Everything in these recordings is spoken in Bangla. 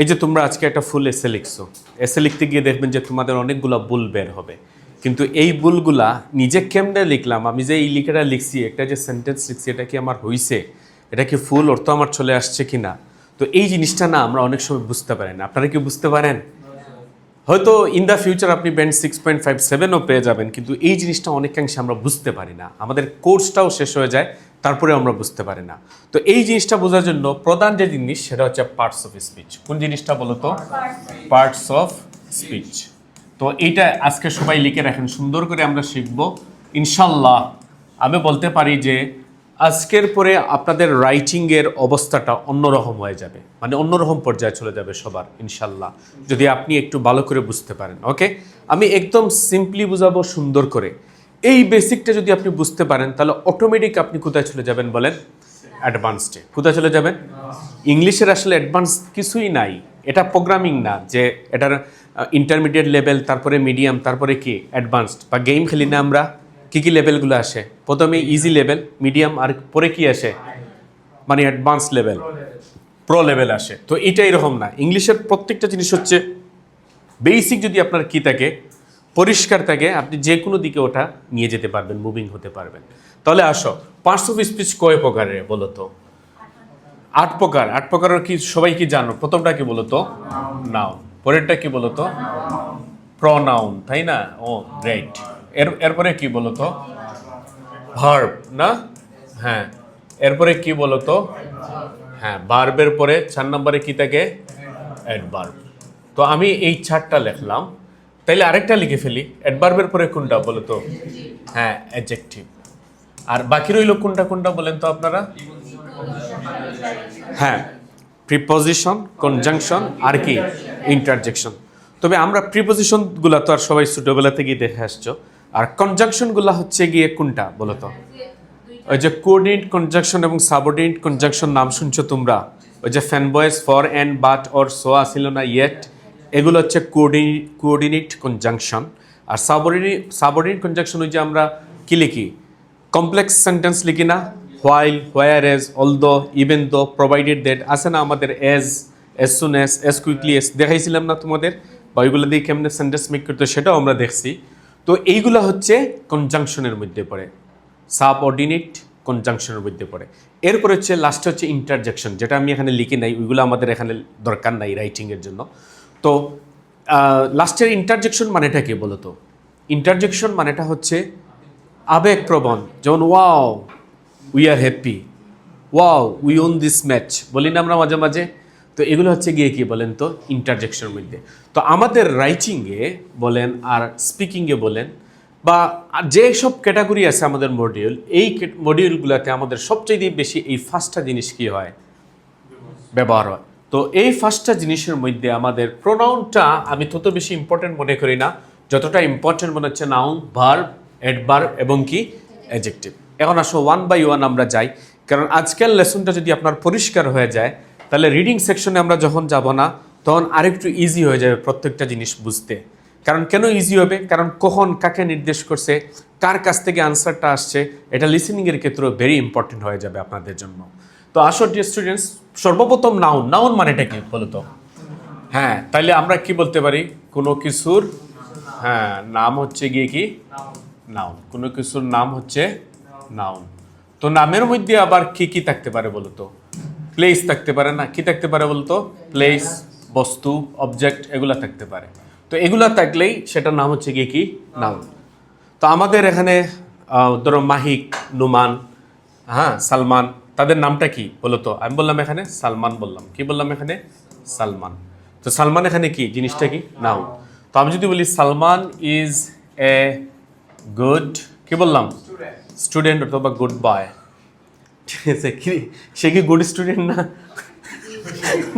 এই যে তোমরা আজকে একটা ফুল এসে লিখছো। এসে লিখতে গিয়ে দেখবেন যে তোমাদের অনেকগুলো বুল বের হবে। কিন্তু এই বুলগুলা নিজে কেমনে লিখলাম? আমি যে এই লিখাটা লিখছি, একটা যে সেন্টেন্স লিখছি, এটা কি আমার হইছে? এটা কি ফুল অর্থ আমার চলে আসছে কি না তো এই জিনিসটা না আমরা অনেক সময় বুঝতে পারি না। আপনারা কি বুঝতে পারেন? হয়তো ইন দ্য ফিউচার আপনি ব্যান্ড সিক্স পয়েন্ট ফাইভ সেভেনও পেয়ে যাবেন, কিন্তু এই জিনিসটা অনেকাংশে আমরা বুঝতে পারি না। আমাদের কোর্সটাও শেষ হয়ে যায় তারপরে আমরা বুঝতে পারি না। তো এই জিনিসটা বোঝার জন্য প্রধান যে জিনিস সেটা হচ্ছে পার্টস অফ স্পিচ কোন জিনিসটা বলো তো পার্টস অফ স্পিচ তো এইটা আজকে সবাই লিখে রাখেন, সুন্দর করে আমরা শিখব। ইনশাল্লাহ আমি বলতে পারি যে আজকের পরে আপনাদের রাইটিংয়ের অবস্থাটা অন্যরকম হয়ে যাবে। মানে অন্যরকম পর্যায়ে চলে যাবে সবার ইনশাল্লাহ যদি আপনি একটু ভালো করে বুঝতে পারেন ওকে আমি একদম সিম্পলি বুঝাবো, সুন্দর করে। এই বেসিকটা যদি আপনি বুঝতে পারেন, তাহলে অটোমেটিক আপনি কোথায় চলে যাবেন বলেন? অ্যাডভান্সডে কোথায় চলে যাবেন? ইংলিশের আসলে অ্যাডভান্স কিছুই নাই। এটা প্রোগ্রামিং না, যে এটার ইন্টারমিডিয়েট লেভেল তারপরে মিডিয়াম তারপরে কি? অ্যাডভান্সড বা গেম খেলি না আমরা কী কী লেভেলগুলো আসে? প্রথমে ইজি লেভেল মিডিয়াম আর পরে কি আসে? মানে অ্যাডভান্স লেভেল প্রো লেভেল আসে। তো এটা এরকম না। ইংলিশের প্রত্যেকটা জিনিস হচ্ছে বেসিক যদি আপনার কী থাকে পরিষ্কার থাকে, আপনি যে কোনো দিকে ওটা নিয়ে যেতে পারবেন মুভিং হতে পারবেন। তাহলে আসো পার্টস অফ স্পিচ কয় প্রকারের বলো তো? আট প্রকার, আট প্রকারের কি সবাই কি জানো? প্রথমটা কি বলো তো? নাউন পরেরটা কি বলো তো? প্রনাউন তাই না? ও রাইট এর, এরপরে কি বলো তো? ভার্ব না? হ্যাঁ। এরপরে কি বলো তো? হ্যাঁ বার্বের পরে চার নম্বরে কি থাকে? অ্যাডভার্ব তো আমি এই চারটা লিখলাম। তাইলে আরেকটা লিখে ফেলি। অ্যাডভার্বের পরে কোনটা বলো তো? হ্যাঁ অ্যাডজেক্টিভ আর বাকি রইল কোনটা কোনটা বলেন তো আপনারা? হ্যাঁ প্রিপোজিশন কনজাংশন আর কি? ইন্টারজেকশন তবে আমরা প্রিপোজিশনগুলো তো আর সবাই ছোটোবেলা থেকেই দেখে আসছো। আর কনজাংশনগুলো হচ্ছে গিয়ে কোনটা বলো তো? ওই যে কোঅর্ডিনেট কনজাংশন এবং সাবঅর্ডিনেট কনজাংশন নাম শুনছো তোমরা? ওই যে FANBOYS for and but or so আসিল না ইয়েট এগুলো হচ্ছে কোঅর্ডিনেট কোঅর্ডিনেট কনজাংশন। আর সাবঅর্ডিনেট সাবঅর্ডিনেট কনজাংশন ওই যে আমরা কি লিখি? কমপ্লেক্স সেন্টেন্স লিখি না? While, whereas although even though, provided that আছে না আমাদের as soon as as as quickly as দেখাইছিলাম না তোমাদের? বা ওইগুলো দিয়ে কেমনে সেন্টেন্স মেক করতে সেটাও আমরা দেখছি। তো এইগুলো হচ্ছে কনজাংশনের মধ্যে পড়ে। সাবঅর্ডিনেট কনজাংশনের মধ্যে পড়ে। এরপরে হচ্ছে লাস্টে হচ্ছে ইন্টারজেকশন, যেটা আমি এখানে লিখি নাই, ওইগুলো আমাদের এখানে দরকার নাই রাইটিংয়ের জন্য। তো লাস্টের ইন্টারজেকশন মানেটা কি বলতো? ইন্টারজেকশন মানেটা হচ্ছে আবেগপ্রবণ, যেমন wow we are happy wow we won this match বলি না আমরা মাঝে মাঝে? তো এগুলো হচ্ছে গিয়ে কি বলেন তো? ইন্টারজেকশনের মধ্যে। তো আমাদের রাইটিংয়ে বলেন আর স্পিকিংয়ে বলেন, বা যে সব ক্যাটাগরি আছে আমাদের মডিউল এই মডিউলগুলোতে আমাদের সবচেয়ে বেশি এই ফার্স্টটা জিনিস কি হয়? ব্যবহার হয়। তো এই ফার্স্টটা জিনিসের মধ্যে আমাদের প্রোনাউনটা আমি তত বেশি ইম্পর্টেন্ট মনে করি না। যতটা ইম্পর্টেন্ট মনে হচ্ছে নাউন ভার্ব অ্যাডভার্ব এবং কি? অ্যাজেক্টিভ এখন আসো ওয়ান বাই ওয়ান আমরা যাই। কারণ আজকের লেসনটা যদি আপনার পরিষ্কার হয়ে যায়, তাহলে রিডিং সেকশনে আমরা যখন যাব না, তখন আরেকটু ইজি হয়ে যাবে প্রত্যেকটা জিনিস বুঝতে। কারণ কেন ইজি হবে? কারণ কখন কাকে নির্দেশ করছে? কার কাছ থেকে আনসারটা আসছে? এটা লিসেনিংয়ের ক্ষেত্রেও ভেরি ইম্পর্টেন্ট হয়ে যাবে আপনাদের জন্য। তো আসো ডিয়ার স্টুডেন্টস সর্বপ্রথম নাউন নাউন মানেটা কি বলতো হ্যাঁ তাইলে আমরা কি বলতে পারি? কোনো কিছুর হ্যাঁ নাম হচ্ছে গিয়ে কি? নাউন কোনো কিছুর নাম হচ্ছে নাউন তো নামের মধ্যে আবার কি কি থাকতে পারে বলতো প্লেস থাকতে পারে না। কি থাকতে পারে বলতো প্লেস বস্তু অবজেক্ট এগুলা থাকতে পারে। তো এগুলা থাকলেই সেটার নাম হচ্ছে গিয়ে কি? নাউন তো আমাদের এখানে ধরো মাহিক, নুমান হ্যাঁ সালমান তাদের নামটা কি? বলো তো। আমি বললাম এখানে সালমান বললাম। কি বললাম এখানে? সালমান। তো সালমান এখানে কি? জিনিসটা কি? নাও তো আমি যদি বলি সালমান ইজ এ গুড কি বললাম? স্টুডেন্ট অথবা গুড বয় ঠিক আছে কি? সে কি গুড স্টুডেন্ট না?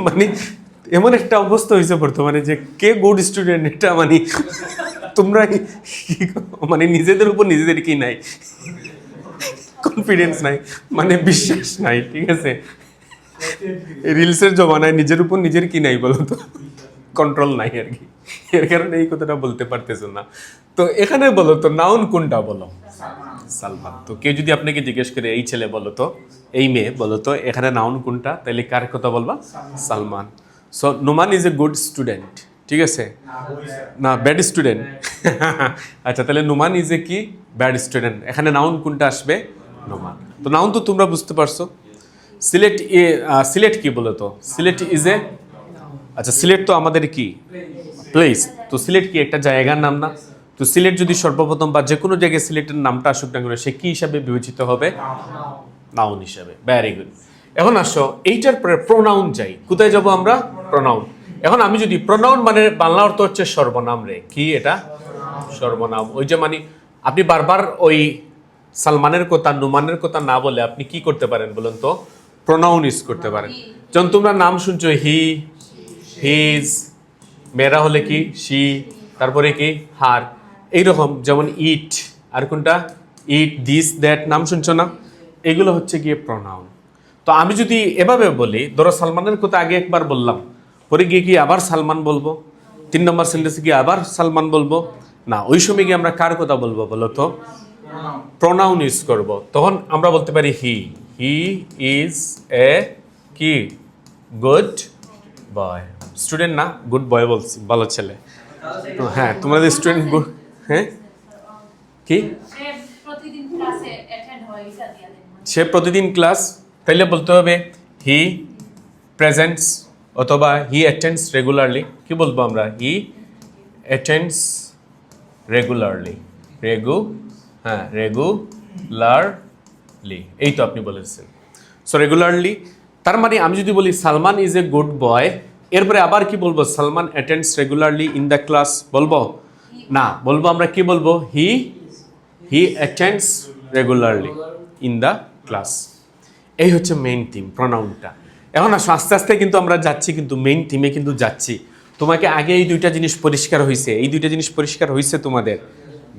মানে এমন একটা অবস্থা হয়েছে বর্তমানে যে কে গুড স্টুডেন্ট এটা মানে তোমরা মানে নিজেদের উপর নিজেদের কি নাই। কনফিডেন্স নাই মানে বিশ্বাস নাই, ঠিক আছে? রিলসের জমানায় নিজের উপর নিজের কি নাই বলো তো? কন্ট্রোল নাই আর কি। এর কারণে এই কথাটা বলতে পারতেছো না। তো এখানে বলো তো নাউন কোনটা বলো? সালমান। তো কেউ যদি আপনাকে জিজ্ঞেস করে, এই ছেলে বলো তো, এই মেয়ে বলো তো, এখানে নাউন কোনটা? তাহলে কার কথা বলবা? Salman. So Noman is a good student ঠিক আছে? না ব্যাড স্টুডেন্ট আচ্ছা তাহলে নোমান ইজ এ কি? ব্যাড স্টুডেন্ট এখানে নাউন কোনটা আসবে? তো নাউন তো তোমরা বুঝতে পারছ। সিলেট এ সিলেট কি বলো তো সিলেট ইজ এ আচ্ছা সিলেট তো আমাদের কি? প্লেস তো সিলেট কি একটা জায়গার নাম না? তো সিলেট যদি সর্বপ্রথম বা যে কোনো জায়গায় সিলেটের নামটা আসুক না সে কি হিসাবে বিবেচিত হবে? নাউন হিসাবে। ভ্যারি গুড এখন আসো, এইটার পরে প্রোনাউন চাই কোথায় যাব আমরা? প্রোনাউন এখন আমি যদি প্রোনাউন মানে বাংলা অর্থ হচ্ছে সর্বনাম রে। কি এটা? সর্বনাম। ওই যে মানে আপনি বারবার ওই সালমানের কথা, নুমানের কথা না বলে আপনি কি করতে পারেন বলুন তো? প্রোনাউন ইউজ করতে পারেন। যখন তোমরা নাম শুনছো হি হিজ মেয়েরা হলে কি? শি তারপরে কি? হার এইরকম, যেমন ইট আর কোনটা? ইট দিস দ্যাট নাম শুনছো না? এগুলো হচ্ছে গিয়ে প্রনাউন তো আমি যদি এভাবে বলি, ধরো সালমানের কথা আগে একবার বললাম, পরে গিয়ে কি আবার সালমান বলব? তিন নম্বর সেন্টেন্সে গিয়ে আবার সালমান বলব? না, ওই সময় গিয়ে আমরা কার কথা বলব বলো তো? প্রনাউন ইউজ করব। তখন আমরা বলতে পারি হি হি ইজ এ কি গুড বয় স্টুডেন্ট না গুড বয় বলছি ভালো ছেলে। তো হ্যাঁ তোমাদের স্টুডেন্ট গুড হ্যাঁ? কি? সে প্রতিদিন ক্লাস তাইলে বলতে হবে হি প্রেজেন্টস অথবা হি অ্যাটেন্ডস রেগুলারলি কি বলব আমরা? হি অ্যাটেন্ডস রেগুলারলি রেগু হ্যাঁ। রেগুলারলি এই তো আপনি বলেছেন। সো রেগুলারলি তার মানে আমি যদি বলি, Salman is a good boy এরপরে আবার কি বলব? Salman attends regularly in the class বলব? না, বলব আমরা কি বলব? He he attends regularly in the class এই হচ্ছে মেইন থিম প্রনাউনটা এখন আসো, আস্তে আস্তে কিন্তু আমরা যাচ্ছি, কিন্তু মেইন থিমে কিন্তু যাচ্ছি। তোমাকে আগে এই দুইটা জিনিস পরিষ্কার হয়েছে এই দুইটা জিনিস পরিষ্কার হয়েছে তোমাদের?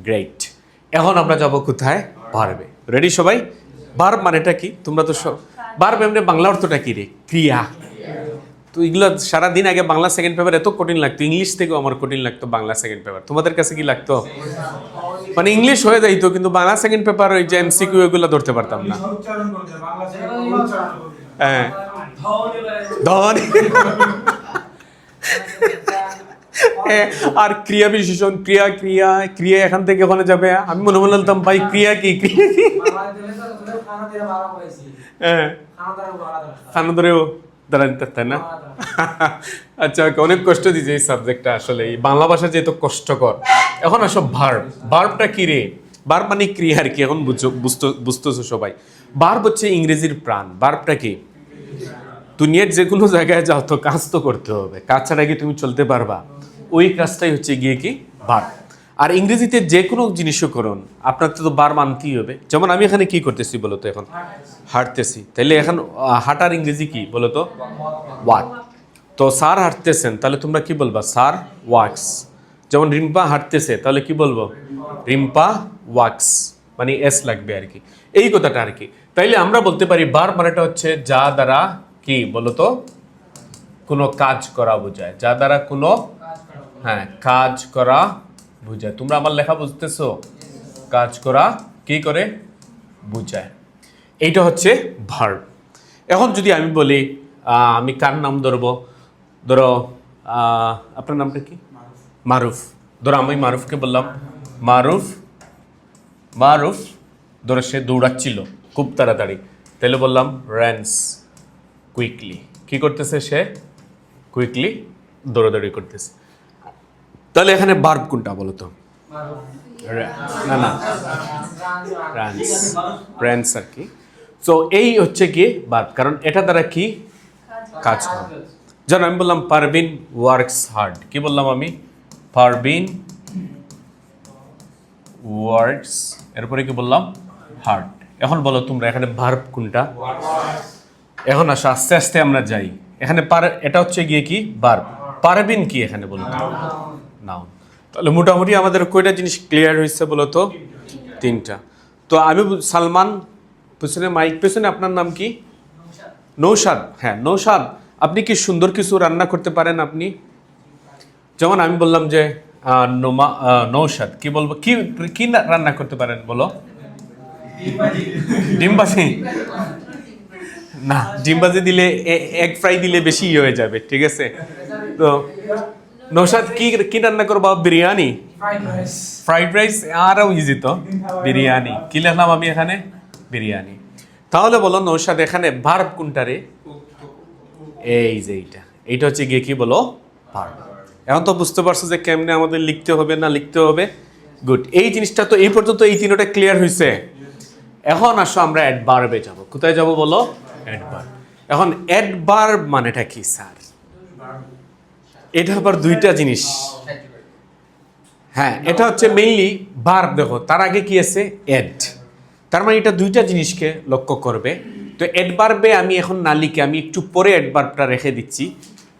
গ্রেট এখন আমরা যাব কোথায়? পারবে রেডি সবাই? বার্ব মানেটা কি? তোমরা তো সব বার্ব এমনি বাংলা অর্থটা কি রে? ক্রিয়া। তো এগুলো সারাদিন আগে বাংলা সেকেন্ড পেপার এত কঠিন লাগতো ইংলিশ থেকেও আমার কঠিন লাগতো বাংলা সেকেন্ড পেপার তোমাদের কাছে কি লাগতো? মানে ইংলিশ হয়ে যাইতো, কিন্তু বাংলা সেকেন্ড পেপার ওই যে এমসিকিউ এগুলো ধরতে পারতাম না। হ্যাঁ। ধন। আর ক্রিয়া বিশেষণ, ক্রিয়া ক্রিয়া ক্রিয়া এখান থেকে ওখানে যাবে। আমি মনে মনে বলতাম, ভাই, ক্রিয়া কি ক্রিয়া কি? হ্যাঁ। খানা ধরেও দাঁড়াতে তাই না? আচ্ছা অনেক কষ্ট দিয়েছে এই সাবজেক্টটা আসলে। এই বাংলা ভাষা যেহেতু কষ্টকর, এখন আসো ভার্ব ভার্বটা কি রে? ভার্ব মানে ক্রিয়া আর কি, এখন বুঝতেছো সবাই। ভার্ব হচ্ছে ইংরেজির প্রাণ। ভার্বটা কি? দুনিয়ার যে কোনো জায়গায় যাও তো কাজ তো করতে হবে। কাজ ছাড়া কি তুমি চলতে পারবা? ওই কাজটাই হচ্ছে গিয়ে কি? বার। আর ইংরেজিতে যে কোনো জিনিসও করুন, আপনার তো বার মানতেই হবে। যেমন আমি এখানে কি করতেছি বলো তো এখন? হাঁটতেছি। তাইলে এখন হাঁটার ইংরেজি কি বলো তো? ওয়াক। তো স্যার হাঁটতেছেন, তাহলে তোমরা কি বলবা? Sir walks. যেমন রিম্পা হাঁটতেছে, তাহলে কি বলব? রিম্পা ওয়াক্স মানে এস লাগবে আর কি। এই কথাটা আর কি। তাইলে আমরা বলতে পারি, বার মানেটা হচ্ছে যা দ্বারা কি বলো তো কোনো কাজ করা বোঝায়। যা দ্বারা কোনো হ্যাঁ কাজ করা বোঝায়। তোমরা আমার লেখা বুঝতেছো? কাজ করা কি করে? বোঝায়। এইটা হচ্ছে ভার্ব এখন যদি আমি বলি আমি কার নাম ধরবো? ধরো আপনার নামটা কি? মারুফ। ধরো, আমি মারুফকে বললাম। মারুফ মারুফ, ধরো সে দৌড়াচ্ছিল খুব তাড়াতাড়ি। তাহলে বললাম, র্যান্স। কুইকলি কি করতেছে সে? কুইকলি দৌড়াদৌড়ি করতেছে। তাহলে এখানে বার্ব কোনটা বলো তো? না না। র্যান্স র্যান্স আর কি। সো এই হচ্ছে কি বার্ব কারণ এটা দ্বারা কি? কাজ হয়। যেন আমি বললাম পারবিন ওয়ার্কস হার্ড কি বললাম আমি? পারবিন ওয়ার্কস এরপরে কি বললাম? হার্ড এখন বলো তোমরা এখানে ভার্ব কোনটা? এখন আসো, আস্তে আস্তে আমরা যাই। এখানে পার, এটা হচ্ছে গিয়ে কি? বার। পারবিন কি এখানে বলুন? নাউন। তাহলে মোটামুটি আমাদের কয়টা জিনিস ক্লিয়ার হয়েছে বলো তো? তিনটা। তো আমি সালমান, পেছনে মাইক পেছনে আপনার নাম কি? নৌসাদ হ্যাঁ নৌসাদ আপনি কি সুন্দর কিছু রান্না করতে পারেন আপনি? যেমন আমি বললাম যে নোমা নৌসাদ কি বলব, কি কি রান্না করতে পারেন বলো? ডিমবাজি না ডিম ভাজি দিলে এগ ফ্রাই দিলে বেশি ইয়ে হয়ে যাবে ঠিক আছে? তো নৌসাদ কি কি রান্না করব? Biryani? Fried rice fried rice আরও ইজি তো। বিরিয়ানি। কি লিখলাম আমি এখানে? বিরিয়ানি। তাহলে বলো নৌসাদ এখানে ভার্ব কোনটা রে? এই যে এইটা। এইটা হচ্ছে গিয়ে কি বলো? ভার্ব এখন তো বুঝতে পারছ যে কেমনে আমাদের লিখতে হবে না লিখতে হবে? গুড এই জিনিসটা তো এই পর্যন্ত এই তিনটা ক্লিয়ার হয়েছে এখন আসো আমরা অ্যাডভার্বে যাব। কোথায় যাব বলো? অ্যাডভার্ব এখন অ্যাডভার্ব মানেটা কি, স্যার? এটা আবার দুইটা জিনিস। হ্যাঁ এটা হচ্ছে মেইনলি ভার্ব দেখো, তার আগে কি আছে? এড তার মানে এটা দুইটা জিনিসকে লক্ষ্য করবে। তো অ্যাডভার্বে আমি এখন না লিখে, আমি একটু পরে অ্যাডভার্বটা রেখে দিচ্ছি।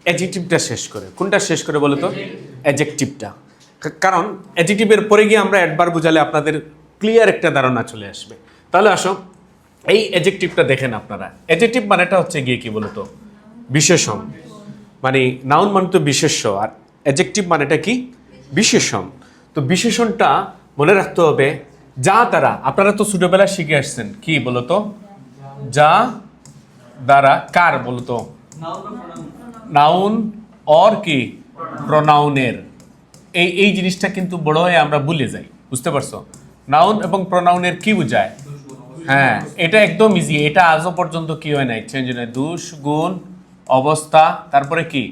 অ্যাডজেক্টিভটা শেষ করে। কোনটা শেষ করে বলো তো? অ্যাডজেক্টিভটা কারণ অ্যাডজেক্টিভের পরে গিয়ে আমরা অ্যাডভার্ব বুঝালে আপনাদের ক্লিয়ার একটা ধারণা চলে আসবে। তাহলে আসো এই অ্যাডজেক্টিভটা দেখেন আপনারা। অ্যাডজেক্টিভ মানেটা হচ্ছে গিয়ে কি বলতো? বিশেষণ মানে নাউন মানে তো বিশেষ্য, আর অ্যাডজেক্টিভ মানেটা কি? বিশেষণ তো বিশেষণটা মনে রাখতে হবে, যা তারা আপনারা তো ছোটবেলায় শিখে আসছেন, কি বলতো? যা দ্বারা, কার বলতো? নাউন অর কি? প্রনাউনের এই এই জিনিসটা কিন্তু বড় হয়ে আমরা ভুলে যাই, বুঝতে পারছ? নাউন এবং প্রনাউনের কি বোঝায়? হ্যাঁ এটা একদম ইজি এটা আজও পর্যন্ত কি হয় নাই? চেঞ্জ নাই। দুষ, গুণ, অবস্থা, তারপরে কি?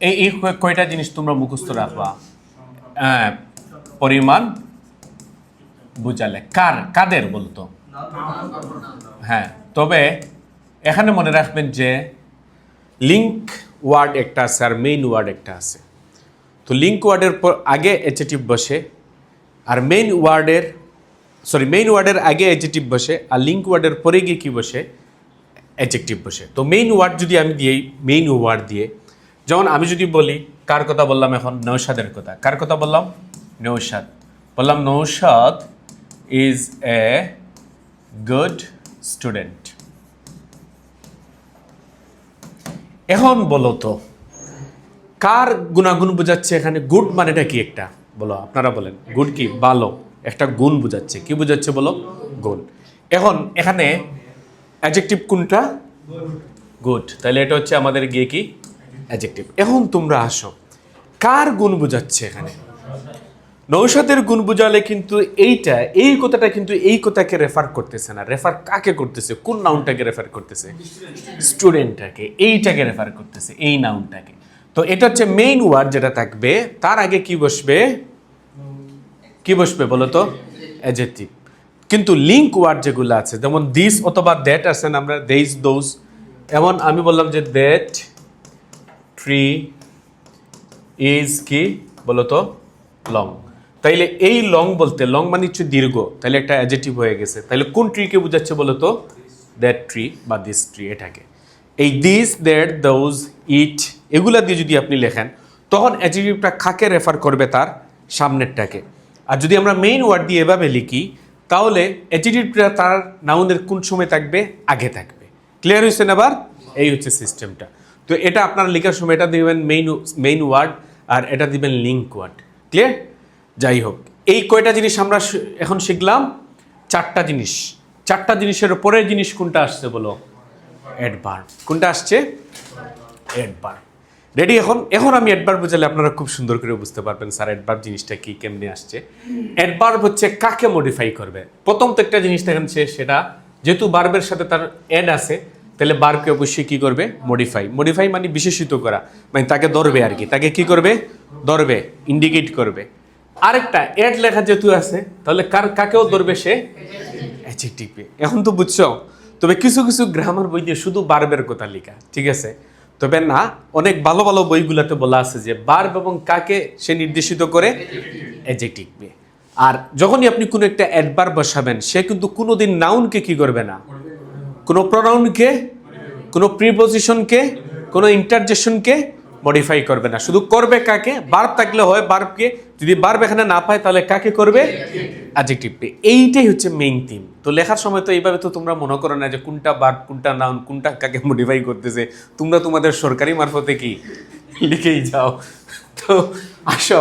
এই এই কয়টা জিনিস তোমরা মুখস্থ রাখবা? হ্যাঁ পরিমাণ, বুঝালে। কার, কাদের বলতো? হ্যাঁ তবে এখানে মনে রাখবেন যে লিঙ্ক ওয়ার্ড একটা আছে আর মেইন ওয়ার্ড একটা আছে। তো লিঙ্ক ওয়ার্ডের পর আগে এচেটিভ বসে, আর মেইন ওয়ার্ডের সরি মেইন ওয়ার্ডের আগে এজেটিভ বসে, আর লিঙ্ক ওয়ার্ডের পরে গিয়ে কি বসে? অ্যাডজেক্টিভ বসে। তো মেইন ওয়ার্ড যদি আমি দিই মেইন ওয়ার্ড দিয়ে, যেমন আমি যদি বলি, কার কথা বললাম এখন? নৌসাদের কথা। কার কথা বললাম? নৌসাদ বললাম Nowshad is a good student এখন বলো তো, কার গুণাগুণ বোঝাচ্ছে এখানে? গুড মানেটা কি একটা? বলো, আপনারা বলেন। গুড কি? ভালো। একটা গুণ বোঝাচ্ছে। কি বোঝাচ্ছে বলো? গুণ। এখন এখানে অ্যাডজেক্টিভ কোনটা? গুড তাহলে এটা হচ্ছে আমাদের গিয়ে কি? অ্যাডজেক্টিভ এখন তোমরা আসো। কার গুণ বোঝাচ্ছে এখানে? নৌসাদের গুণ বোঝালে কিন্তু এইটা, এই কথাটা কিন্তু এই কথাকে রেফার করতেছে না। রেফার কাকে করতেছে? কোন নাউনটাকে রেফার করতেছে? স্টুডেন্টটাকে এইটাকে রেফার করতেছে, এই নাউনটাকে তো এটা হচ্ছে মেইন ওয়ার্ড যেটা থাকবে। তার আগে কি বসবে? কি বসবে বলো তো? অ্যাজেটিভ কিন্তু লিঙ্ক ওয়ার্ড যেগুলো আছে, যেমন দিস অথবা দ্যাট আছেন আমরা দেইস দোজ এমন আমি বললাম যে দ্যাট ট্রি ইজ কি বলো তো? লং তাইলে এই লং বলতে লং মানে হচ্ছে দীর্ঘ, তাইলে একটা অ্যাজেটিভ হয়ে গেছে। তাইলে কোন ট্রিকে বোঝাচ্ছে বলো তো? দ্যাট ট্রি বা দিস ট্রি এটাকে। এই দিস দ্যাট দোজ ইট এগুলা দিয়ে যদি আপনি লেখেন, তখন অ্যাজেটিভটা খাকে রেফার করবে তার সামনেরটাকে? আর যদি আমরা মেইন ওয়ার্ড দিয়ে এভাবে লিখি, তাহলে অ্যাটিটিউডটা তার নাউনের কোন সময় থাকবে? আগে থাকবে। ক্লিয়ার হয়েছে আবার এই হচ্ছে সিস্টেমটা তো এটা আপনারা লেখার সময় এটা দিবেন মেইন মেইন ওয়ার্ড আর এটা দিবেন লিঙ্ক ওয়ার্ড ক্লিয়ার যাই হোক, এই কয়টা জিনিস আমরা এখন শিখলাম? চারটা জিনিস। চারটা জিনিসের পরের জিনিস কোনটা আসছে বলো? অ্যাডভার্ব কোনটা আসছে? অ্যাডভার্ব রেডি এখন এখন আমি অ্যাডভার্ব বুঝালে আপনারা খুব সুন্দর করে বুঝতে পারবেন, স্যার অ্যাডভার্ব জিনিসটা কি, কেমনে আসছে। অ্যাডভার্ব হচ্ছে কাকে মডিফাই করবে? প্রথম তো একটা জিনিস দেখাচ্ছে সেটা যেহেতু বার্বের সাথে তার অ্যাড আছে, তাহলে বার্বকে অবশ্যই কি করবে? মডিফাই মডিফাই মানে বিশেষিত করা মানে তাকে ধরবে আর কি। তাকে কি করবে? ধরবে ইন্ডিকেট করবে। আরেকটা অ্যাড লেখা যেহেতু আছে, তাহলে কার, কাকেও ধরবে সে? এখন তো বুঝছ, তবে কিছু কিছু গ্রামার বই দিয়ে শুধু বার্বের কথা লেখা, ঠিক আছে? তবে না, অনেক ভালো ভালো বইগুলোতে বলা আছে যে বার্ব এবং কাকে সে নির্দেশিত করে অ্যাজেটিভ আর যখনই আপনি কোনো একটা অ্যাডবার বসাবেন, সে কিন্তু কোনোদিন নাউনকে কি করবে না? কোনো প্রনাউনকে কোনো প্রিপোজিশনকে কোনো ইন্টারজেকশনকে মডিফাই করবে না। শুধু করবে কাকে? বার্ব থাকলে হয় বার্বকে যদি বার্ব এখানে না পায় তাহলে কাকে করবে? অ্যাডজেক্টিভকে এইটাই হচ্ছে মেইন থিম তো লেখার সময় তো এইভাবে তো তোমরা মনে করো না যে কোনটা বার্ব কোনটা নাউন কোনটা কাকে মডিফাই করতেছে। তোমরা তোমাদের সরকারি মারফতে কি লিখেই যাও। তো আসো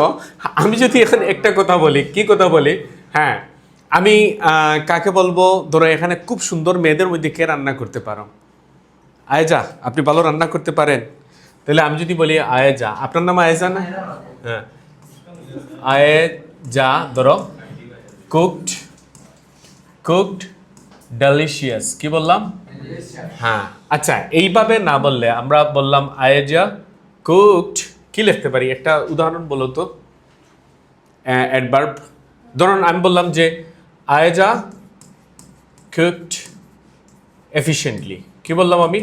আমি যদি এখন একটা কথা বলি কি কথা বলি? হ্যাঁ আমি কাকে বলব? ধরো এখানে খুব সুন্দর মেয়েদের মধ্যে কে রান্না করতে পারো? আয়েজা আপনি ভালো রান্না করতে পারেন। তাহলে আমি যদি বলি আয়েজা আপনার নাম আয়েজা না? হ্যাঁ। আয়েজা ধরো কুকড কুকড ডেলিশিয়াস কি বললাম? হ্যাঁ। আচ্ছা এইভাবে না বললে আমরা বললাম আয়েজা কুকড কি লিখতে পারি? একটা উদাহরণ বলো তো। অ্যাডভার্ব ধরুন, আমি বললাম যে আয়েজা কুকড এফিশিয়েন্টলি কি বললাম আমি?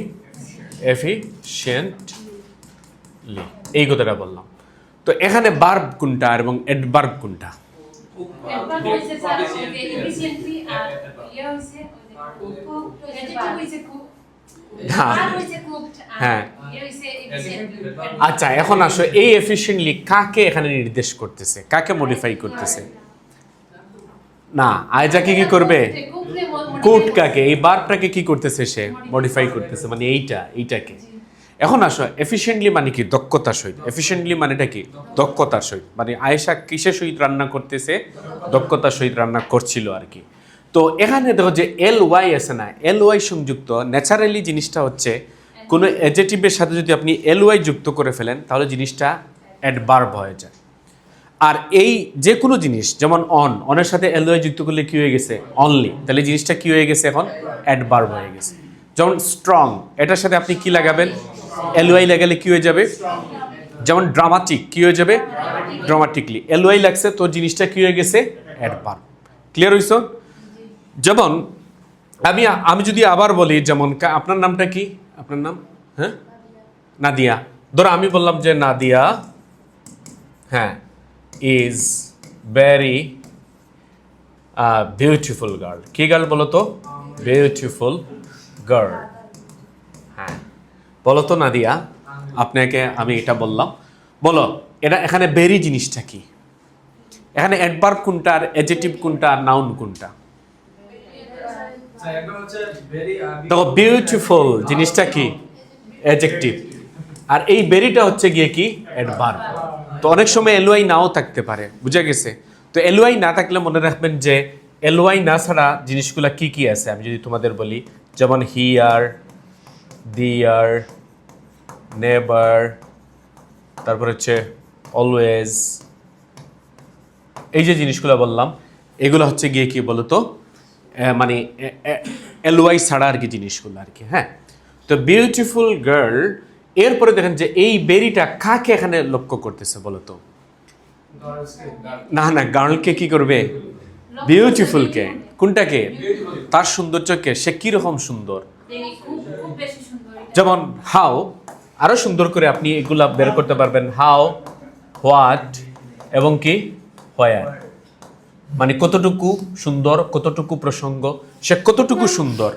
এফিশিয়েন্টলি এই কথাটা বললাম। তো এখানে বার্ব কোনটা এবং অ্যাডভার্ব কোনটা? ইয়ে হ্যাঁ। হ্যাঁ। ইয়ে। আচ্ছা এখন আসো এই এফিশিয়েন্টলি কাকে এখানে নির্দেশ করতেছে? কাকে মডিফাই করতেছে? না আয়জাকে কি করবে? কোট কাকে? এই বারটাকে কি করতেছে সে? মডিফাই করতেছে মানে এইটা এইটাকে। এখন আসো এফিশিয়েন্টলি মানে কি? দক্ষতার সহিত। এফিশিয়েন্টলি মানেটা কি? দক্ষতার সহিত। মানে আয়েশা কিসের সহিত রান্না করতেছে? দক্ষতার সহিত রান্না করছিল আর কি। তো এখানে দেখো যে এল ওয়াই আছে না এল ওয়াই সংযুক্ত। ন্যাচারালি জিনিসটা হচ্ছে, কোনো এজেটিভের সাথে যদি আপনি এল ওয়াই যুক্ত করে ফেলেন, তাহলে জিনিসটা অ্যাডভার্ব হয়ে যায়। আর এই যে কোনো জিনিস, যেমন অন অনের সাথে এল ওয়াই যুক্ত করলে কী হয়ে গেছে? অনলি তাহলে জিনিসটা কী হয়ে গেছে এখন? অ্যাডভার্ব হয়ে গেছে। যেমন স্ট্রং এটার সাথে আপনি কি লাগাবেন? এলওয়াই লাগালে কি হয়ে যাবে? যেমন ড্রামাটিক কি হয়ে যাবে? ড্রামাটিকলি এলওয়াই লাগছে, তো জিনিসটা কি হয়ে গেছে? অ্যাডভার্ব ক্লিয়ার হইছ? যেমন, আমি আমি যদি আবার বলি, যেমন আপনার নামটা কি? আপনার নাম? হ্যাঁ? নাদিয়া। ধরো, আমি বললাম যে নাদিয়া হ্যাঁ ইজ ভেরি বিউটিফুল গার্ল কি গার্ল বলো তো? বিউটিফুল গার্ল হ্যাঁ। বলো তো নাদিয়া, আপনাকে আমি এটা বললাম। বলো, এটা এখানে বেরি জিনিসটা কি? এখানে অ্যাডভার্ব কোনটা আর এজেটিভ কোনটা আর নাউন কোনটা? দেখো বিউটিফুল জিনিসটা কি? অ্যাডজেক্টিভ আর এই বেরিটা হচ্ছে গিয়ে কি? অ্যাডভার্ব তো অনেক সময় এলওয়াই নাও থাকতে পারে, বুঝে গেছে? তো এলওয়াই না থাকলে মনে রাখবেন যে এলওয়াই না ছাড়া জিনিসগুলো কি কি আছে? আমি যদি তোমাদের বলি, যেমন হিয়ার দিয়ার নেবার তারপর হচ্ছে অলওয়েজ। এই যে জিনিসগুলো বললাম এগুলো হচ্ছে গিয়ে কি বলতো মানে এলওয়াই ছাড়া আর কি জিনিসগুলো আর কি হ্যাঁ? তো বিউটিফুল গার্ল এরপরে দেখেন যে এই বেরিটা কাকে এখানে লক্ষ্য করতেছে বলতো? না না গার্লকে কি করবে? বিউটিফুলকে কোনটাকে? তার সৌন্দর্যকে। সে কীরকম সুন্দর। যেমন হাউ আরও সুন্দর করে আপনি এগুলা বের করতে পারবেন। হাউ হোয়াট এবং কি হোয়ার মানে কতটুকু সুন্দর, কতটুকু প্রসঙ্গ, সে কতটুকু সুন্দর।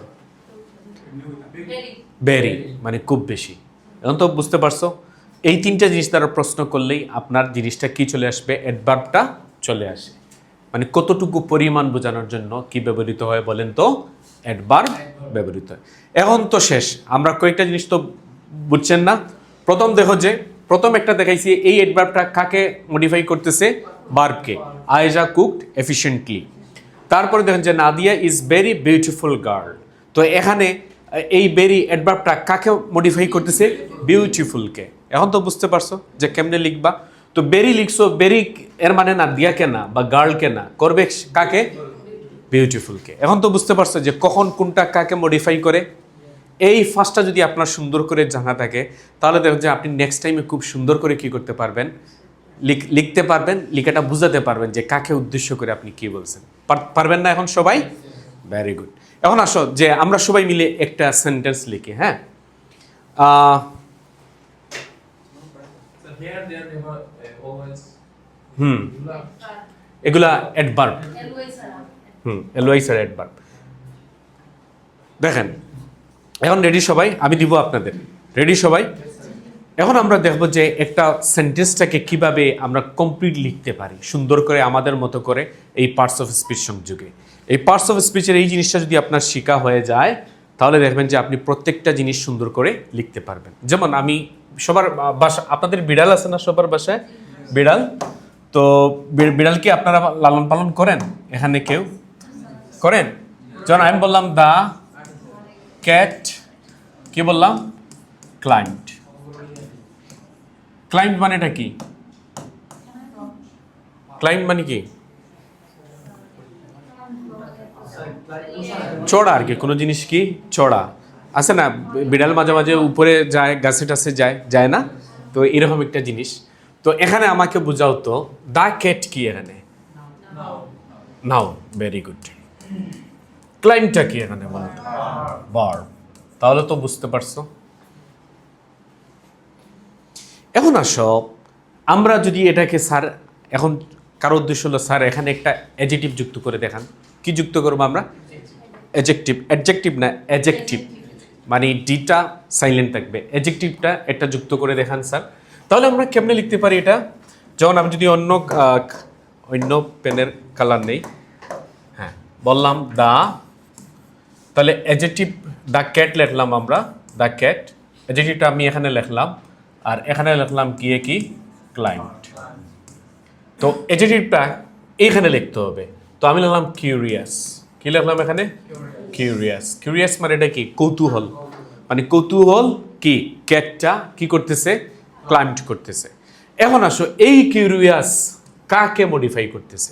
বেরি মানে খুব বেশি। এখন তো বুঝতে পারছ, এই তিনটা জিনিস দ্বারা প্রশ্ন করলেই আপনার জিনিসটা কি চলে আসবে অ্যাডভার্বটা চলে আসে। মানে কতটুকু পরিমাণ বোঝানোর জন্য কি ব্যবহৃত হয় বলেন তো? অ্যাডভার্ব ব্যবহৃত হয়। এখন তো শেষ, আমরা কয়েকটা জিনিস তো বুঝছেন না? প্রথম দেখো যে, প্রথম একটা দেখাইছি, এই অ্যাডভার্বটা কাকে মডিফাই করতেছে? বার্বকে আয়েজা কুকড এফিশিয়েন্টলি তারপরে দেখেন যে, Nadia is very beautiful girl তো এখানে, এই বেরি অ্যাডভার্বটা কাকে মডিফাই করতেছে? বিউটিফুলকে এখন তো বুঝতে পারছ যে কেমনে লিখবা? তো বেরি লিখছো বেরি এর মানে না দিয়াকে না, বা গার্লকে না। করবে কাকে? বিউটিফুলকে এখন তো বুঝতে পারছ যে কখন কোনটা কাকে মডিফাই করে? এই ফার্স্টটা যদি আপনার সুন্দর করে জানা থাকে তাহলে দেখুন যে আপনি নেক্সট টাইমে খুব সুন্দর করে কি করতে পারবেন? লিখ- লিখতে পারবেন লিখাটা বুঝাতে পারবেন যে কাকে উদ্দেশ্য করে আপনি কি বলছেন। পারবেন না এখন সবাই? ভেরি গুড এখন আসো যে আমরা সবাই মিলে একটা সেন্টেন্স লিখি হ্যাঁ. হুম। এগুলা অ্যাডভার্ব. হুম এলওয়াই স্যার অ্যাডভার্ব দেখেন এখন রেডি সবাই, আমি দিব আপনাদের। রেডি সবাই? এখন আমরা দেখব যে একটা সেন্টেন্সটাকে কীভাবে আমরা কমপ্লিট লিখতে পারি, সুন্দর করে আমাদের মতো করে এই পার্টস অফ স্পিচ সংযোগে। এই পার্টস অফ স্পিচের এই জিনিসটা যদি আপনার শিকা হয়ে যায়, তাহলে দেখবেন যে আপনি প্রত্যেকটা জিনিস সুন্দর করে লিখতে পারবেন। যেমন আমি সবার বাসা, আপনাদের বিড়াল আছে না সবার বাসায়? বিড়াল? তো বি- বিড়াল কি আপনারা লালন পালন করেন? এখানে কেউ? করেন? যখন আমি বললাম, দা ক্যাট কি বললাম? ক্লায়েন্ট ক্লায়েন্ট মানেটা কি? ক্লায়েন্ট মানে কি? চড়া আর কি কোনো জিনিস কি? চড়া। আছে না বিড়াল মাঝে মাঝে উপরে যায় গাছে টাছে যায় যায় না? তো এরকম একটা জিনিস। তো এখানে আমাকে বোঝাও তো দা ক্যাট কি এখানে? নাও ভেরি গুড ক্লাইন্টটা কি এখানে বলতো বার তাহলে তো বুঝতে পারছ। এখন আসো আমরা যদি এটাকে স্যার এখন কারও উদ্দেশ্য হলো স্যার এখানে একটা অ্যাজেটিভ যুক্ত করে দেখান। কি যুক্ত করব আমরা? অ্যাজেক্টিভ অ্যাডজেক্টিভ না অ্যাজেক্টিভ মানে ডিটা সাইলেন্ট থাকবে। অ্যাজেক্টিভটা একটা যুক্ত করে দেখান স্যার তাহলে আমরা কেমনে লিখতে পারি এটা? যেমন আমি যদি অন্য অন্য পেনের কালার নেই। হ্যাঁ বললাম দা তাহলে অ্যাজেটিভ দ্য ক্যাট লিখলাম আমরা দ্য ক্যাট অ্যাজেটিভটা আমি এখানে লিখলাম, আর এখানে লিখলাম কি কি? ক্লায়েন্ট তো অ্যাজেটিভটা এইখানে লিখতে হবে। তো আমি লিখলাম কিউরিয়াস কি লিখলাম এখানে? কিউরিয়াস কিউরিয়াস মানে এটা কি? কৌতূহল। মানে কৌতূহল কি? ক্যাটটা কি করতেছে? ক্লাইম্ট করতেছে। এখন আসো, এই কিউরিয়াস কাকে মডিফাই করতেছে?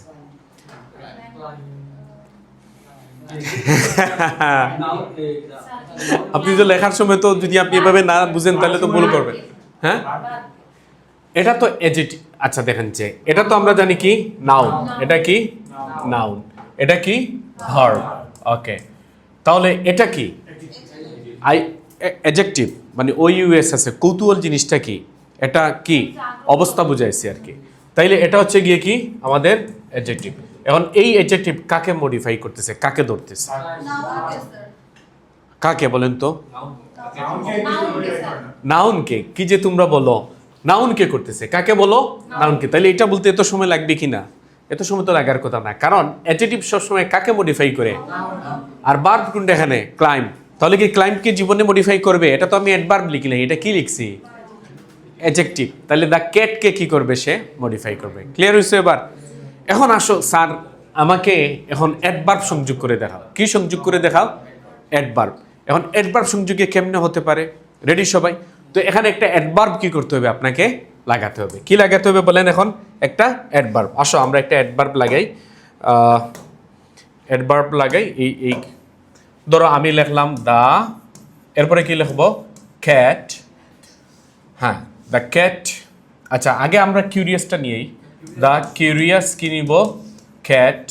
আপনি তো লেখার সময় তো যদি আপনি এভাবে না বুঝেন, তাহলে তো ভুল করবেন। হ্যাঁ? এটা তো এজেটিভ আচ্ছা দেখেন যে, এটা তো আমরা জানি কি? নাউন এটা কি? নাউন এটা কি? ভার্ব ওকে তাহলে এটা কি? আই অ্যাজেক্টিভ মানে ও ইউএস আছে। কৌতূহল জিনিসটা কি? এটা কি? অবস্থা বুঝাইছে আর কি। তাইলে এটা হচ্ছে গিয়ে কি? আমাদের অ্যাডজেক্টিভ এখন এই অ্যাডজেক্টিভ কাকে মডিফাই করতেছে, কাকে ধরতেছে? কাকে বলেন তো? নাউনকে কি যে তোমরা বলো নাউনকে করতেছে। কাকে বলো? নাউনকে তাহলে এটা বলতে এত সময় লাগবে কি না? এত সময় তো লাগার কথা না। কারণ অ্যাডজেটিভ সবসময় কাকে মডিফাই করে? আর বার্ব কোনটা এখানে? ক্লাইম তাহলে কি ক্লাইমকে জীবনে মডিফাই করবে? এটা তো আমি অ্যাডভার্ব লিখি নাই, এটা কি লিখছি? অ্যাডজেক্টিভ তাহলে দ্য ক্যাটকে কি করবে সে? মডিফাই করবে। ক্লিয়ার হয়েছে এবার? এখন আসো, স্যার, আমাকে এখন অ্যাডভার্ব সংযোগ করে দেখাও। কি সংযোগ করে দেখাও? অ্যাডভার্ব এখন অ্যাডভার্ব সংযোগে কেমনে হতে পারে? রেডি সবাই? তো এখানে একটা অ্যাডভার্ব কি করতে হবে আপনাকে? লাগাতে হবে। কি লাগাতে হবে বলেন এখন? একটা অ্যাডভার্ব আসো, আমরা একটা অ্যাডভার্ব লাগাই। অ্যাডভার্ব লাগাই, এই এই। ধরো, আমি লিখলাম দা এরপরে কি লিখব? ক্যাট হ্যাঁ দ্য ক্যাট আচ্ছা আগে আমরা কিউরিয়াসটা নিয়েই। দ্য কিউরিয়াস কি নিব? ক্যাট।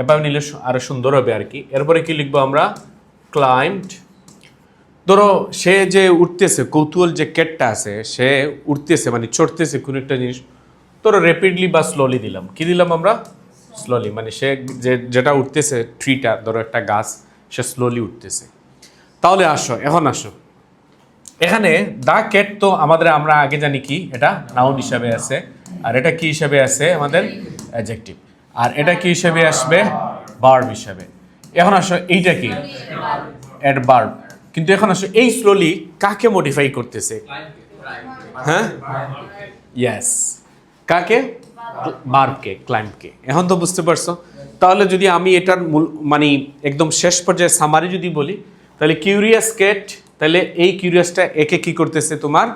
এবার নিলে আরও সুন্দর হবে আর কি। এরপরে কি লিখব আমরা? ক্লাইম্ট ধরো, সে যে উঠতেছে, কৌতূহল যে ক্যাটটা আছে, সে উঠতেছে মানে চড়তেছে কোনো একটা জিনিস। ধরো র্যাপিডলি বা স্লোলি দিলাম। কি দিলাম আমরা? স্লোলি মানে সে যে, যেটা উঠতেছে ট্রিটা ধরো একটা গাছ, সে স্লোলি উঠতেছে। তাহলে আসো, এখন আসো। এখানে দা ক্যাট তো আমাদের, আমরা আগে জানি কি, এটা নাউন হিসাবে আছে। আর এটা কি হিসাবে আছে আমাদের? অ্যাডজেক্টিভ আর এটা কি হিসাবে আসবে? বার্ব হিসাবে। এখন আসো, এইটা কি? অ্যাডভার্ব কিন্তু এখন আসো, এই স্লোলি কাকে মডিফাই করতেছে? হ্যাঁ? ইয়েস কাকে? বার্বকে ক্লাইম্বকে এখন তো বুঝতে পারছ? তাহলে যদি আমি এটার মূল মানে একদম শেষ পর্যায়ে সামারি যদি বলি, তাহলে কিউরিয়াস ক্যাট তাহলে এই কিউরিয়াসটা একে কি করতেছে তোমার?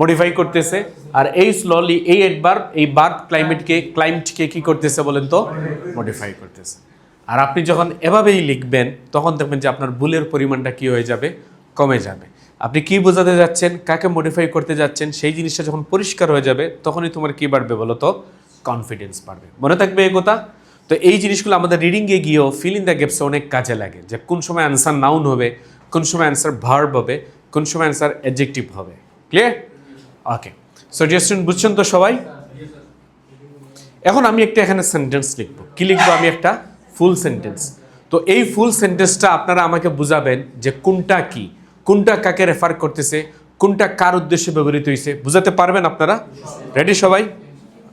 মডিফাই করতেছে। আর এই স্লোলি এই অ্যাডভার্ব এই বার্ব ক্লাইমেটকে ক্লাইমেটকে কি করতেছে বলেন তো? মডিফাই করতেছে। আর আপনি যখন এভাবেই লিখবেন, তখন দেখবেন যে আপনার ভুলের পরিমাণটা কি হয়ে যাবে? কমে যাবে। আপনি কি বোঝাতে যাচ্ছেন, কাকে মডিফাই করতে যাচ্ছেন, সেই জিনিসটা যখন পরিষ্কার হয়ে যাবে, তখনই তোমার কি বাড়বে বলো তো? কনফিডেন্স বাড়বে। মনে থাকবে এই কথা? তো এই জিনিসগুলো আমাদের রিডিংয়ে গিয়েও ফিল ইন দ্য গ্যাপসে অনেক কাজে লাগে যে কোন সময় অ্যান্সার নাউন হবে, কোন সময় অ্যান্সার ভার্ব হবে, কোন সময় অ্যান্সার অ্যাডজেক্টিভ হবে। Clear okay so dear student বুঝছেন তো সবাই? এখন আমি একটা এখানে সেন্টেন্স লিখব। কি লিখব আমি একটা? ফুল সেন্টেন্স তো এই ফুল সেন্টেন্সটা আপনারা আমাকে বুঝাবেন যে কোনটা কি? কোনটা কাকে রেফার করতেছে? কোনটা কার উদ্দেশ্যে ব্যবহৃত হয়েছে বুঝাতে পারবেন আপনারা? রেডি সবাই?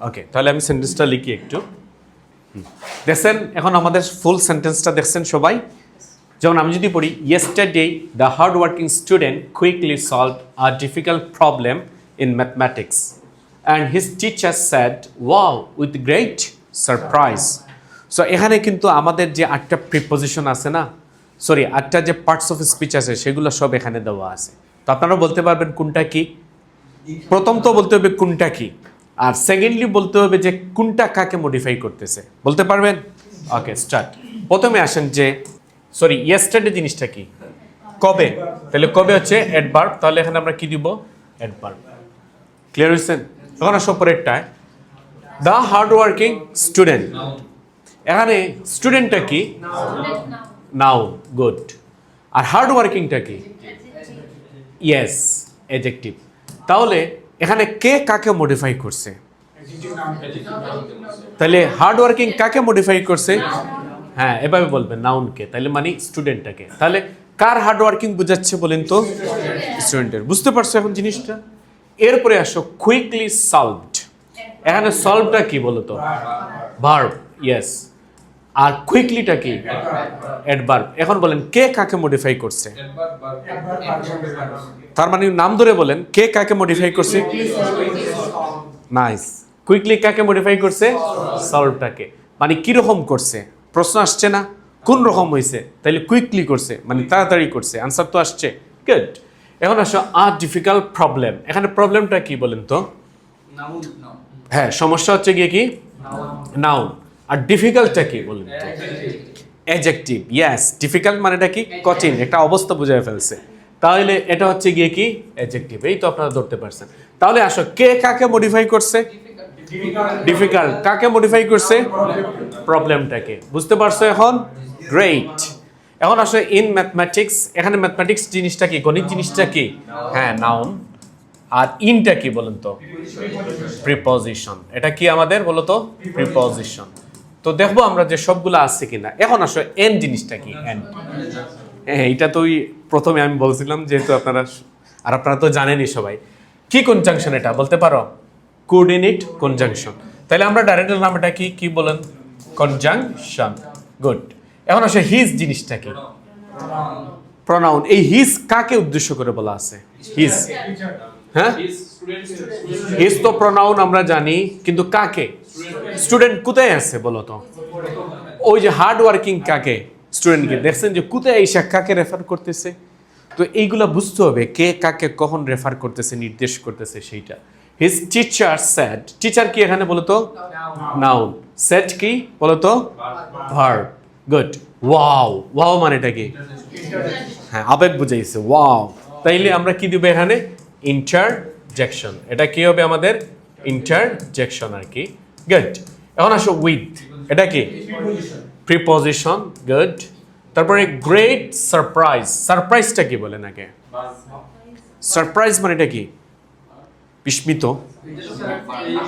ওকে তাহলে আমি সেন্টেন্সটা লিখি একটু। দেখছেন, এখন আমাদের ফুল সেন্টেন্সটা দেখছেন সবাই? যেমন আমি যদি পড়ি yesterday the hard working student quickly solve a difficult problem in mathematics and his teacher said wow with great surprise so এখানে কিন্তু আমাদের যে আটটা প্রিপোজিশন আছে না সরি আটটা যে পার্টস অফ স্পিচ আছে, সেগুলো সব এখানে দেওয়া আছে। তো আপনারা বলতে পারবেন কোনটা কি? প্রথম তো বলতে হবে কোনটা কি? আর সেকেন্ডলি বলতে হবে যে কোনটা কাকে মডিফাই করতেছে। বলতে পারবেন? ওকে স্টার্ট প্রথমে আসেন যে সরি ইয়েস্টারডে জিনিসটা কি? কবে? তাহলে কবে হচ্ছে? অ্যাডভার্ব তাহলে এখানে আমরা কি দিব? অ্যাডভার্ব ক্লিয়ার হয়েছেন এখন আসো পরেরটায় দ্য হার্ড ওয়ার্কিং স্টুডেন্ট এখানে স্টুডেন্টটা কি? নাও গুড আর হার্ড ওয়ার্কিংটা কি? ইয়েস এজেক্টিভ তাহলে এখানে কে কাকে মডিফাই করছে? তাহলে হার্ড ওয়ার্কিং কাকে মডিফাই করছে? হ্যাঁ এভাবে বলবেন নাউনকে তাহলে মানে স্টুডেন্টটাকে তাহলে কার হার্ড ওয়ার্কিং বোঝাচ্ছে বলেন তো? স্টুডেন্টের বুঝতে পারছ এখন জিনিসটা? এরপরে আসো কুইকলি সলভড এখানে সলভটা কি বলো তো ভার্ব ইয়েস আর কুইকলিটা কি? অ্যাডভার্ব এখন বলেন, কে কাকে মডিফাই করছে? তার মানে নাম ধরে বলেন, কে কাকে মডিফাই করছে? নাইস কুইকলি কাকে মডিফাই করছে? সলভটাকে মানে কীরকম করছে? প্রশ্ন আসছে না? কোন রকম হয়েছে তাইলে কুইকলি করছে মানে তাড়াতাড়ি করছে। আনসার তো আসছে। গুড এখন আসো আর ডিফিকাল্ট প্রবলেম এখানে প্রবলেমটা কি বলেন তো? হ্যাঁ সমস্যা হচ্ছে গিয়ে কি? নাউন আর ডিফিকাল্টটা কি বলেন তো? অ্যাজেক্টিভ ইয়াস ডিফিকাল্ট মানেটা কি? কঠিন একটা অবস্থা বুঝায় ফেলছে। তাহলে এটা হচ্ছে গিয়ে কি? অ্যাজেক্টিভ এই তো আপনারা ধরতে পারছেন। তাহলে আসো কে কাকে মডিফাই করছে? ডিফিকাল্ট কাকে মডিফাই করছে? প্রবলেমটাকে বুঝতে পারছ এখন? গ্রেট এখন আসো ইন ম্যাথমেটিক্স এখানে ম্যাথমেটিক্স জিনিসটা কি? গণিত জিনিসটা কি? হ্যাঁ নাউন আর ইনটা কি বলুন তো? প্রিপজিশন এটা কি আমাদের বলো তো? প্রিপজিশন তো দেখব আমরা যে সবগুলো আছে কিনা। এখন আসো এন জিনিসটা কি? এন হ্যাঁ এটা তো প্রথমে আমি বলছিলাম, যেহেতু আপনারা আর আপনারা তো জানেনই সবাই। কি কনজাংশন এটা? বলতে পারো? কোঅর্ডিনেট কনজাংশন তাহলে আমরা ডাইরেক্ট নামটা কি? কি বলেন? কনজাংশন গুড এখন আসে হিজ জিনিসটা কি? প্রনাউন এই হিজ কাকে উদ্দেশ্য করে বলা আছে? হিজ হ্যাঁ? হিজ তো প্রনাউন আমরা জানি কিন্তু কাকে? স্টুডেন্ট কোথায় আছে বলো তো? ওই যে হার্ড ওয়ার্কিং কাকে স্টুডেন্টকে দেখছেন যে কোথায় এই কাকে রেফার করতেছে? তো এইগুলা বুঝতে হবে কে কাকে কখন রেফার করতেছে নির্দেশ করতেছে সেইটা। হিজ টিচার স্যাড টিচার কি এখানে বলো তো? নাউন সেট কি? বলো তো? ভার্ব গুড ওয়াও ওয়াও মানেটা কি? হ্যাঁ আবেগ বুঝাইছে। ওয়াও তাইলে আমরা কি দিব এখানে? ইন্টারজেকশন এটা কি হবে আমাদের? ইন্টারজেকশন আর কি। গুড এখন আসো উইথ এটা কি? প্রিপজিশন গুড তারপরে গ্রেট সারপ্রাইজ সারপ্রাইজটা কি বলেন আগে? সারপ্রাইজ মানে এটা কি? বিস্মিত।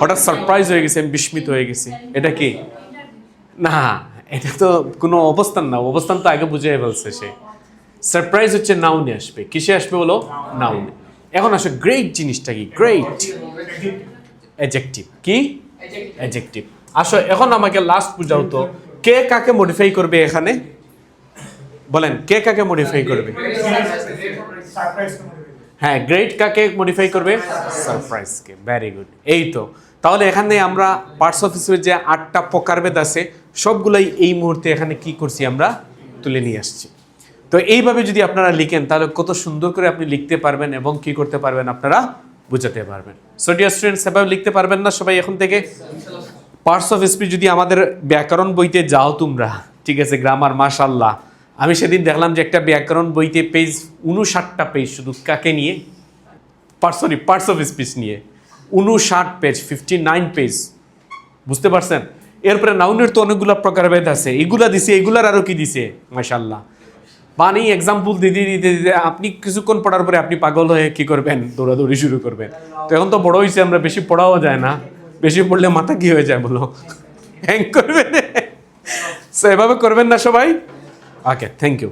হঠাৎ সারপ্রাইজ হয়ে গেছে আমি বিস্মিত হয়ে গেছি। এটা কি? না। এটা তো কোনো অবস্থান না, অবস্থান তো আগে বুঝে ফেলছে সে। সারপ্রাইজ হচ্ছে নাউনে আসবে। কিসে আসবে বলো? নাউনে এখন আসো গ্রেট জিনিসটা কি? গ্রেট অ্যাজেক্টিভ কি? অ্যাজেক্টিভ আসো, এখন আমাকে লাস্ট বুঝাও তো। কে কাকে মডিফাই করবে এখানে? বলেন, কে কাকে মডিফাই করবে? হ্যাঁ গ্রেট কাকে মডিফাই করবে? সারপ্রাইজকে ভেরি গুড এই তো। তাহলে এখানে আমরা পার্টস অফ স্পিচের যে আটটা প্রকারভেদ আছে সবগুলাই এই মুহূর্তে এখানে কি করছি আমরা তুলে নিয়ে আসছি। তো এইভাবে যদি আপনারা লিখেন, তাহলে কত সুন্দর করে আপনি লিখতে পারবেন এবং কি করতে পারবেন আপনারা বুঝাতে পারবেন। সো ডিয়ার স্টুডেন্টস এভাবে লিখতে পারবেন না সবাই এখন থেকে। পার্টস অফ স্পিচ যদি আমাদের ব্যাকরণ বইতে যাও তোমরা, ঠিক আছে গ্রামার মাশাল্লাহ আমি সেদিন দেখলাম যে একটা ব্যাকরণ বইতে পেজ উনষাটটা পেজ শুধু কাকে নিয়ে? Part sorry parts of speech নিয়ে। উনষাট পেজ ফিফটি নাইন পেজ বুঝতে পারছেন? এরপরে নাউনের তো অনেকগুলো প্রকারভেদ আছে। এগুলা দিছে, এগুলার আরও কি দিছে? মাসাল্লাহ বানি এক্সাম্পল দিতে দিতে দিতে আপনি কিছুক্ষণ পড়ার পরে আপনি পাগল হয়ে কি করবেন? দৌড়াদৌড়ি শুরু করবেন। তো এখন তো বড় হয়েছে আমরা বেশি পড়াও যায় না। বেশি পড়লে মাথা কি হয়ে যায় বলো? হ্যাং করবেন। এভাবে করবেন না সবাই? Okay thank you